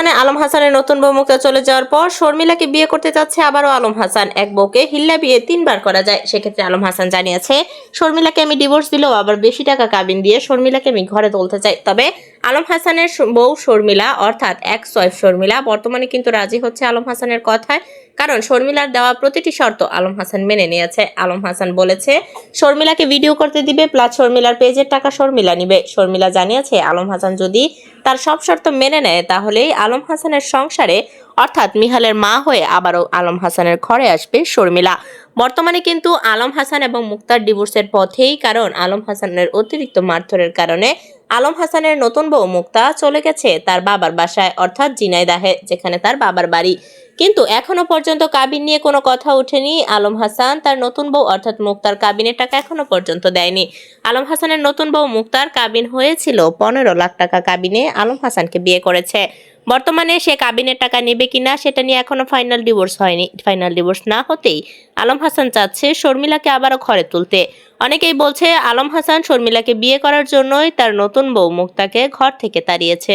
বর্তমানে আলম হাসানের নতুন বউ মুক্তা চলে যাওয়ার পর শর্মিলাকে বিয়ে করতে যাচ্ছে আবারও আলম হাসান। এক বউকে হিল্লা বিয়ে তিনবার করা যায়। সেক্ষেত্রে আলম হাসান জানিয়েছে, শর্মিলাকে আমি ডিভোর্স দিলেও আবার বেশি টাকা কাবিন দিয়ে শর্মিলাকে আমি ঘরে তুলতে চাই। তবে আলম হাসানের বউ শর্মিলা, অর্থাৎ এক ওয়াইফ শর্মিলা, বর্তমানে কিন্তু রাজি হচ্ছে আলম হাসানের কথায়। কারণ শর্মিলার দেওয়া প্রতিটি শর্ত আলম হাসান মেনে নিয়েছে। আলম হাসান বলেছে, শর্মিলাকে ভিডিও করতে দিবে প্লাস শর্মিলার পেজের টাকা শর্মিলা নিবে। শর্মিলা জানিয়েছে, আলম হাসান যদি তার সব শর্ত মেনে নেয়, তাহলেই আলম হাসানের সংসারে, অর্থাৎ মিহালের মা হয়ে আবারও আলম হাসানের ঘরে আসবে শর্মিলা। বর্তমানে কিন্তু আলম হাসান এবং মুক্তার ডিভোর্সের পথেই কারণ আলম হাসানের অতিরিক্ত মারধরের কারণে আলম হাসানের নতুন বউ মুক্তা চলে গেছে তার বাবার বাসায়, অর্থাৎ জিনাইদাহে, যেখানে তার বাবার বাড়ি। কিন্তু এখনও পর্যন্ত কাবিন নিয়ে কোনো কথা ওঠেনি। আলম হাসান তার নতুন বউ, অর্থাৎ মুক্তার কাবিনের টাকা এখনও পর্যন্ত দেয়নি। আলম হাসানের নতুন বউ মুক্তার কাবিন হয়েছিল পনেরো লাখ টাকা কাবিনে আলম হাসানকে বিয়ে করেছে। বর্তমানে সে কাবিনের টাকা নেবে কিনা সেটা নিয়ে এখনও ফাইনাল ডিভোর্স হয়নি। ফাইনাল ডিভোর্স না হতেই আলম হাসান চাচ্ছে শর্মিলাকে আবারও ঘরে তুলতে। অনেকেই বলছে, আলম হাসান শর্মিলাকে বিয়ে করার জন্যই তার নতুন বউ মুক্তাকে ঘর থেকে তাড়িয়েছে।